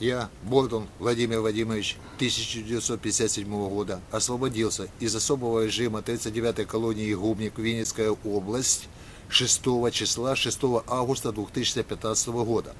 Я, Бордон Владимир Владимирович, 1957 года, освободился из особого режима 39-й колонии Губник, Винницкая область, 6 числа, 6 августа 2015 года.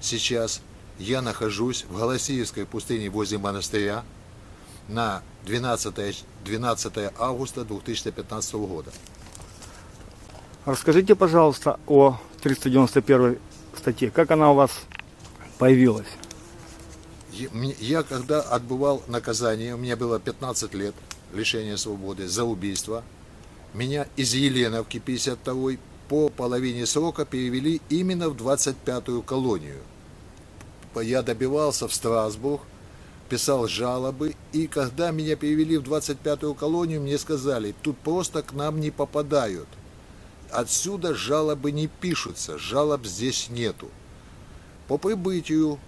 Сейчас я нахожусь в Голосиевской пустыне возле монастыря на 12, 12 августа 2015 года. Расскажите, пожалуйста, о 391 статье. Как она у вас появилась? Я- когда отбывал наказание, у меня было 15 лет лишения свободы за убийство, меня из Еленовки 52 по половине срока перевели именно в 25-ю колонию. Я добивался в Страсбург, писал жалобы, и когда меня перевели в 25-ю колонию, мне сказали, тут просто к нам не попадают. Отсюда жалобы не пишутся, жалоб здесь нету. По прибытию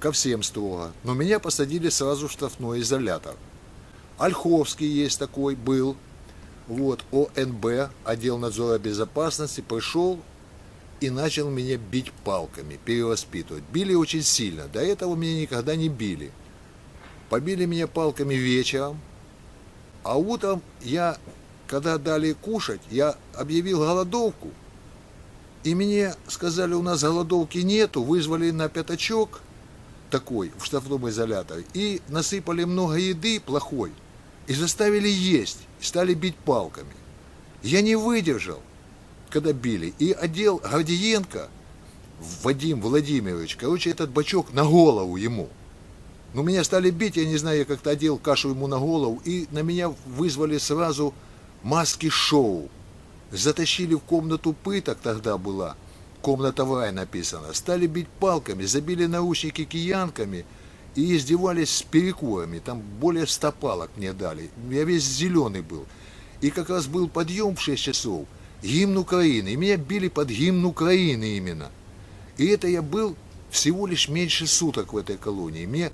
ко всем строго, но меня посадили сразу в штрафной изолятор. Ольховский есть такой, был, вот, ОНБ, отдел надзора безопасности, пришел и начал меня бить палками, перевоспитывать. Били очень сильно, до этого меня никогда не били. Побили меня палками вечером, а утром я, когда дали кушать, я объявил голодовку, и мне сказали, у нас голодовки нету, вызвали на пятачок такой в штрафном изоляторе и насыпали много еды плохой и заставили есть, и стали бить палками. Я не выдержал, когда били, и одел Гордиенко, Вадим Владимирович, короче, этот бачок на голову ему. Ну, меня стали бить, я не знаю, я как-то одел кашу ему на голову, и на меня вызвали сразу маски-шоу. Затащили в комнату пыток тогда была, комната в рай написано. Стали бить палками, забили наушники киянками и издевались с перекурами. Там более ста палок мне дали. Я весь зеленый был. И как раз был подъем в 6 часов, гимн Украины. И меня били под гимн Украины именно. И это я был всего лишь меньше суток в этой колонии. Мне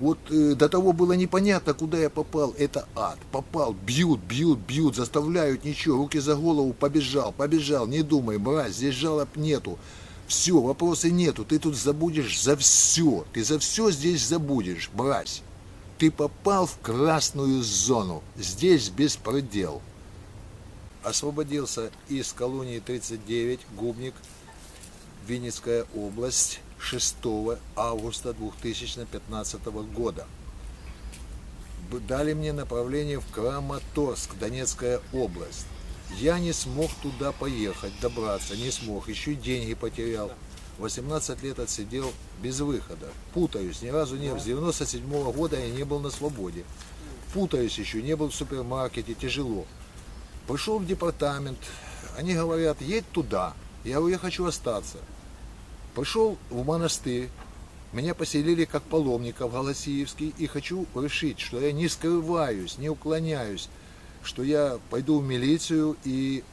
вот э, до того было непонятно, куда я попал. Это ад. Попал, бьют, бьют, бьют, заставляют, ничего, руки за голову, побежал, побежал, не думай, мразь, здесь жалоб нету. Все, вопросы нету, ты тут забудешь за все, ты за все здесь забудешь, мразь. Ты попал в красную зону, здесь беспредел. Освободился из колонии 39, Губник, Винницкая область 6 августа 2015 года. Дали мне направление в Краматорск, Донецкая область. Я не смог туда поехать, добраться, не смог, еще деньги потерял. 18 лет отсидел без выхода. Путаюсь, ни разу не. С 97 года я не был на свободе. Путаюсь еще, не был в супермаркете, тяжело. Пошел в департамент, они говорят, едь туда. Я говорю, я хочу остаться. Пошел в монастырь, меня поселили как паломника в Голосиевский, и хочу решить, что я не скрываюсь, не уклоняюсь, что я пойду в милицию и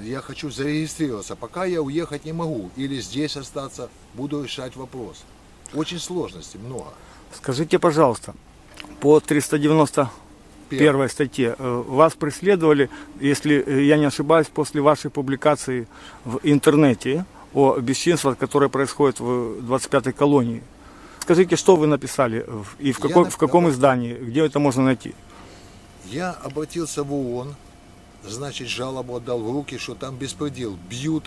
я хочу зарегистрироваться. Пока я уехать не могу, или здесь остаться, буду решать вопрос. Очень сложностей много. Скажите, пожалуйста, по 391 статье э, вас преследовали, если э, я не ошибаюсь, после вашей публикации в интернете о бесчинствах, которые происходят в 25-й колонии. Скажите, что вы написали и в, каком, в каком издании, где это можно найти? Я обратился в ООН, значит, жалобу отдал в руки, что там беспредел, бьют.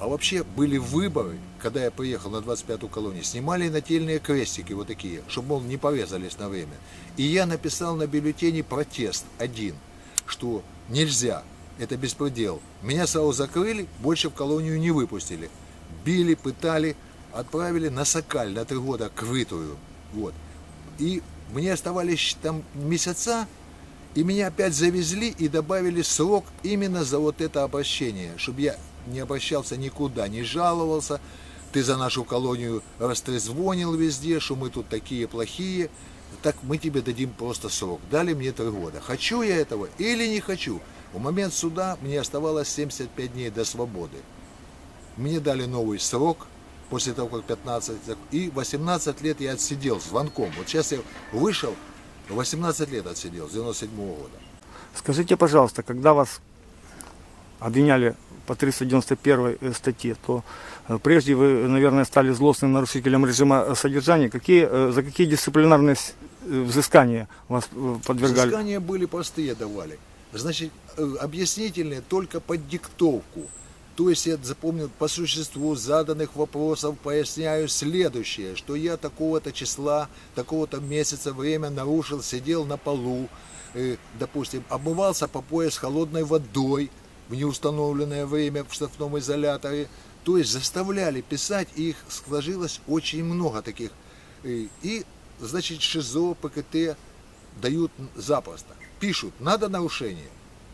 А вообще были выборы, когда я приехал на 25-ю колонию, снимали нательные крестики вот такие, чтобы, мол, не порезались на время. И я написал на бюллетене протест один, что нельзя, это беспредел. Меня сразу закрыли, больше в колонию не выпустили. Били, пытали, отправили на Сокаль на три года крытую. Вот. И мне оставались там месяца, и меня опять завезли и добавили срок именно за вот это обращение, чтобы я не обращался никуда, не жаловался. Ты за нашу колонию растрезвонил везде, что мы тут такие плохие. Так мы тебе дадим просто срок. Дали мне три года. Хочу я этого или не хочу. В момент суда мне оставалось 75 дней до свободы. Мне дали новый срок после того, как 15, и 18 лет я отсидел звонком. Вот сейчас я вышел, 18 лет отсидел, с 97 года. Скажите, пожалуйста, когда вас обвиняли по 391 э, статье, то э, прежде вы, наверное, стали злостным нарушителем режима э, содержания. Какие, за какие дисциплинарные взыскания вас подвергали? Взыскания были простые давали. Значит, э, объяснительные только под диктовку. То есть я запомнил по существу заданных вопросов, поясняю следующее, что я такого-то числа, такого-то месяца время нарушил, сидел на полу, э, допустим, обмывался по пояс холодной водой в неустановленное время в штрафном изоляторе. То есть заставляли писать, и их сложилось очень много таких. Э, И, значит, ШИЗО, ПКТ дают запросто. Пишут, надо нарушение.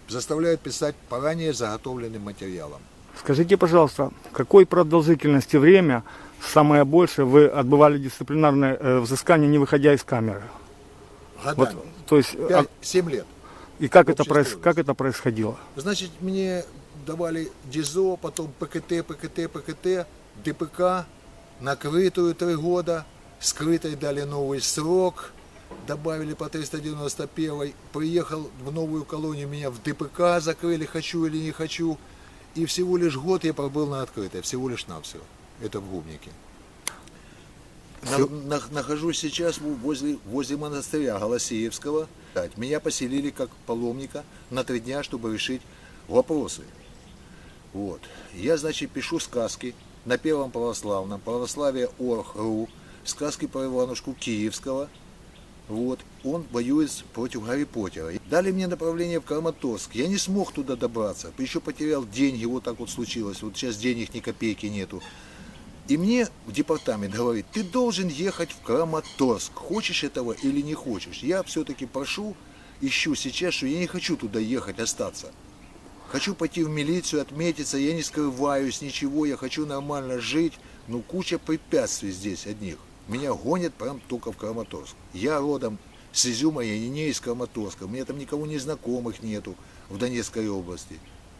Заставляют писать по ранее заготовленным материалам. Скажите, пожалуйста, какой продолжительности время самое большее вы отбывали дисциплинарное э, взыскание, не выходя из камеры? Вот, Годами. то есть, а- 5-7 лет. и как это, проис- как это происходило? Значит, мне давали ДИЗО, потом ПКТ, ПКТ, ПКТ, ДПК, накрытую три года, скрытой дали новый срок, добавили по 391, приехал в новую колонию, меня в ДПК закрыли, хочу или не хочу, и всего лишь год я пробыл на открытой, всего лишь навсего. Это в Губнике. На- на- нахожусь сейчас возле, возле монастыря Голосеевского. Меня поселили как паломника на три дня, чтобы решить вопросы. Вот. Я, значит, пишу сказки на Первом православном, православие Орг.ру, сказки про Иванушку Киевского. Вот. Он воюет против Гарри Поттера. Дали мне направление в Краматорск. Я не смог туда добраться. Еще потерял деньги, вот так вот случилось. Вот сейчас денег ни копейки нету. И мне в департамент говорит, ты должен ехать в Краматорск, хочешь этого или не хочешь. Я все-таки прошу, ищу сейчас, что я не хочу туда ехать, остаться. Хочу пойти в милицию, отметиться, я не скрываюсь, ничего, я хочу нормально жить. Но куча препятствий здесь одних. Меня гонят прям только в Краматорск. Я родом с Изюма, я не из Краматорска. У меня там никого не знакомых нету в Донецкой области.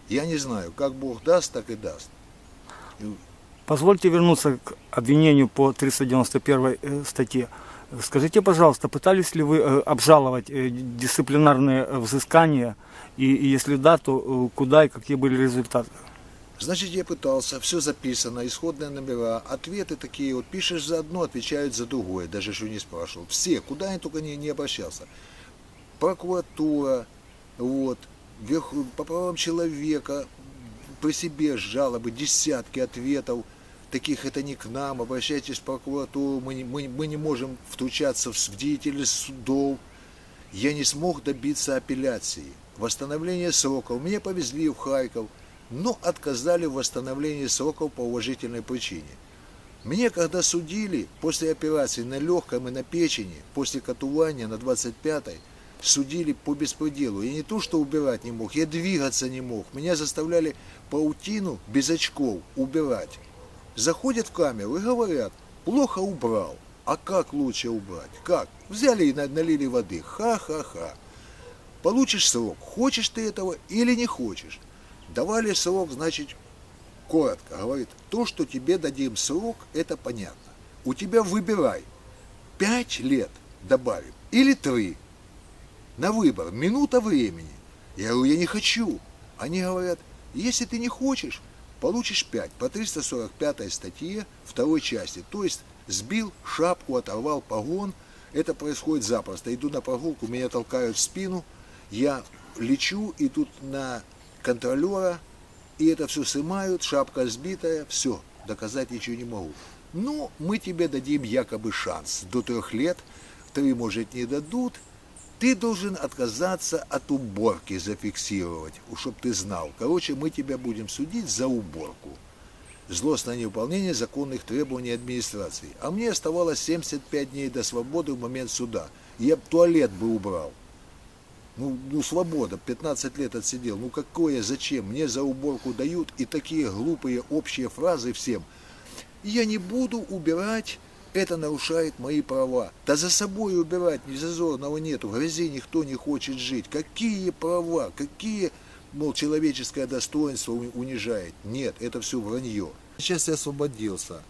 Я не знаю, как Бог даст, так и даст. Позвольте вернуться к обвинению по 391 э, статье. Скажите, пожалуйста, пытались ли вы э, обжаловать э, дисциплинарные взыскания? И, если да, то куда и какие были результаты? Значит, я пытался, все записано, исходные номера, ответы такие, вот. Пишешь за одно, отвечают за другое, даже что не спрашивал. Все, куда я только не, не обращался. Прокуратура, вот, верх, по правам человека, при себе жалобы, десятки ответов, таких это не к нам, обращайтесь в прокуратуру, мы не, мы, мы не можем втручаться в, в деятельность судов. Я не смог добиться апелляции, восстановления сроков. Меня повезли в Харьков, но отказали в восстановлении сроков по уважительной причине. Мне когда судили после операции на легком и на печени, после катувания на 25-й, судили по беспределу. Я не то что убирать не мог, я двигаться не мог. Меня заставляли паутину без очков убирать. Заходят в камеру и говорят, плохо убрал. А как лучше убрать? Как? Взяли и на- налили воды. Ха-ха-ха. Получишь срок. Хочешь ты этого или не хочешь? Давали срок, значит, коротко. Говорит, то, что тебе дадим срок, это понятно. У тебя выбирай. Пять лет добавим или три. На выбор. Минута времени. Я говорю, я не хочу. Они говорят, если ты не хочешь, получишь 5 по 345 статье второй части. То есть сбил шапку, оторвал погон. Это происходит запросто. Иду на прогулку, меня толкают в спину. Я лечу, и тут на контролера, и это все снимают, шапка сбитая, все, доказать ничего не могу. Ну, мы тебе дадим якобы шанс. До трех лет, три, может, не дадут, ты должен отказаться от уборки, зафиксировать, чтобы ты знал. Короче, мы тебя будем судить за уборку. Злостное невыполнение законных требований администрации. А мне оставалось 75 дней до свободы в момент суда. Я б туалет бы убрал. Ну, ну, свобода, 15 лет отсидел. Ну, какое, зачем? Мне за уборку дают и такие глупые общие фразы всем. Я не буду убирать, это нарушает мои права. Да за собой убирать ни зазорного нету. В грязи никто не хочет жить. Какие права? Какие, мол, человеческое достоинство унижает? Нет, это все вранье. Сейчас я освободился.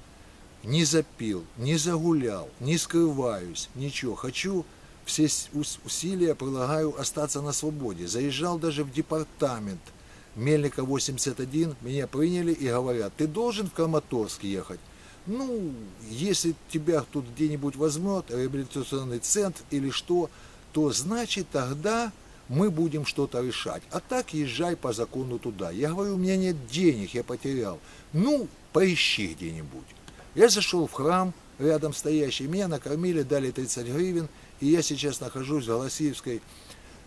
Не запил, не загулял, не скрываюсь, ничего. Хочу, все усилия прилагаю остаться на свободе. Заезжал даже в департамент Мельника 81, меня приняли и говорят, ты должен в Краматорск ехать. Ну, если тебя тут где-нибудь возьмет, реабилитационный центр или что, то значит тогда мы будем что-то решать. А так езжай по закону туда. Я говорю, у меня нет денег, я потерял. Ну, поищи где-нибудь. Я зашел в храм, рядом стоящий, меня накормили, дали 30 гривен, и я сейчас нахожусь в Голосиевской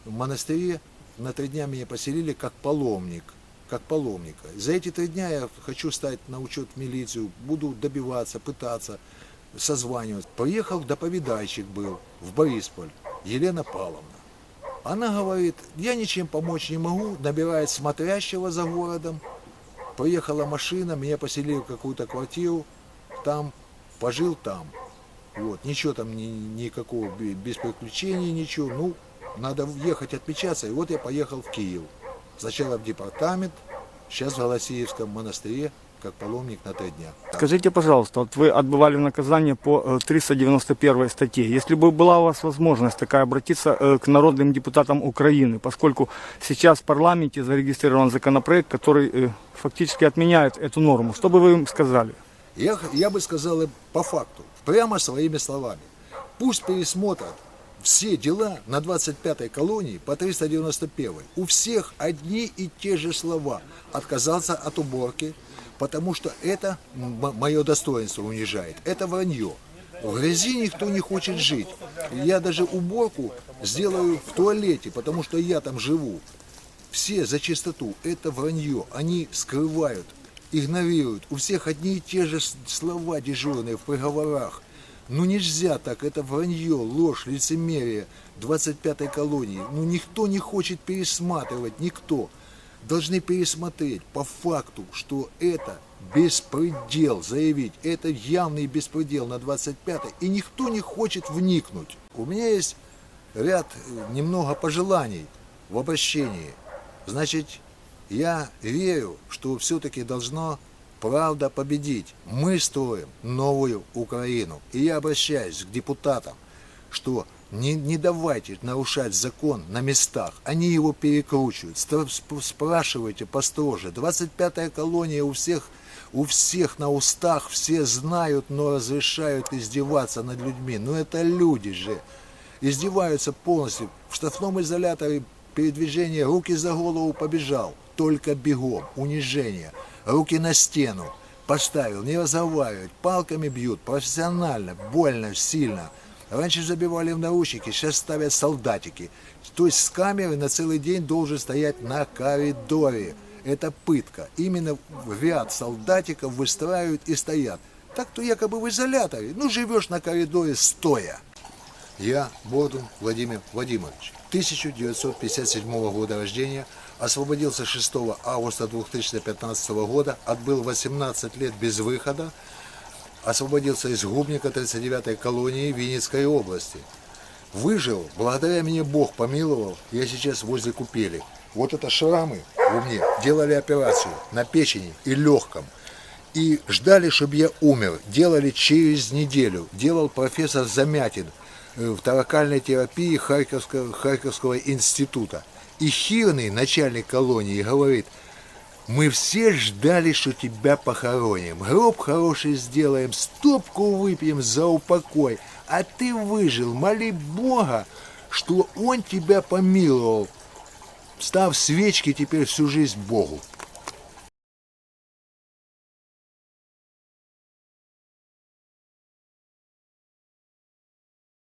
монастыре. На три дня меня поселили как паломник, как паломника. За эти три дня я хочу стать на учет в милицию, буду добиваться, пытаться созваниваться. Приехал доповедайщик был в Борисполь, Елена Павловна. Она говорит, я ничем помочь не могу, набирает смотрящего за городом. Приехала машина, меня поселили в какую-то квартиру, там, пожил там. Вот, ничего там, ни, никакого, бе- без приключений, ничего. Ну, надо ехать отмечаться. И вот я поехал в Киев. Сначала в департамент, сейчас в Голосеевском монастыре, как паломник на три дня. Так. Скажите, пожалуйста, вот вы отбывали наказание по э, 391 статье. Если бы была у вас возможность такая обратиться э, к народным депутатам Украины, поскольку сейчас в парламенте зарегистрирован законопроект, который э, фактически отменяет эту норму, что бы вы им сказали? Я, я бы сказал им по факту, прямо своими словами. Пусть пересмотрят все дела на 25-й колонии по 391. У всех одни и те же слова. Отказаться от уборки, потому что это мое достоинство унижает. Это вранье. В грязи никто не хочет жить. Я даже уборку сделаю в туалете, потому что я там живу. Все за чистоту. Это вранье. Они скрывают, игнорируют. У всех одни и те же слова дежурные в приговорах. Ну нельзя так, это вранье, ложь, лицемерие 25-й колонии. Ну никто не хочет пересматривать, никто. Должны пересмотреть по факту, что это беспредел, заявить, это явный беспредел на 25-й, и никто не хочет вникнуть. У меня есть ряд э, немного пожеланий в обращении. Значит, я верю, что все-таки должно правда победить. Мы строим новую Украину. И я обращаюсь к депутатам, что не, не давайте нарушать закон на местах. Они его перекручивают. Спрашивайте построже. 25-я колония у всех, у всех на устах, все знают, но разрешают издеваться над людьми. Но это люди же. Издеваются полностью. В штрафном изоляторе передвижение руки за голову побежал. Только бегом. Унижение. Руки на стену. Поставил, не разговаривать. Палками бьют. Профессионально. Больно, сильно. Раньше забивали в наручники, сейчас ставят солдатики. То есть с камерой на целый день должен стоять на коридоре. Это пытка. Именно в ряд солдатиков выстраивают и стоят. Так-то якобы в изоляторе. Ну, живешь на коридоре стоя. Я Бордун Владимир Владимирович, 1957 года рождения, освободился 6 августа 2015 года, отбыл 18 лет без выхода, освободился из Губника 39-й колонии Винницкой области. Выжил, благодаря мне Бог помиловал, я сейчас возле купели. Вот это шрамы у меня делали операцию на печени и легком. И ждали, чтобы я умер. Делали через неделю. Делал профессор Замятин э, в таракальной терапии Харьковского, Харьковского института. И Хирный, начальник колонии, говорит, мы все ждали, что тебя похороним. Гроб хороший сделаем, стопку выпьем за упокой. А ты выжил, моли Бога, что Он тебя помиловал. Став свечки теперь всю жизнь Богу.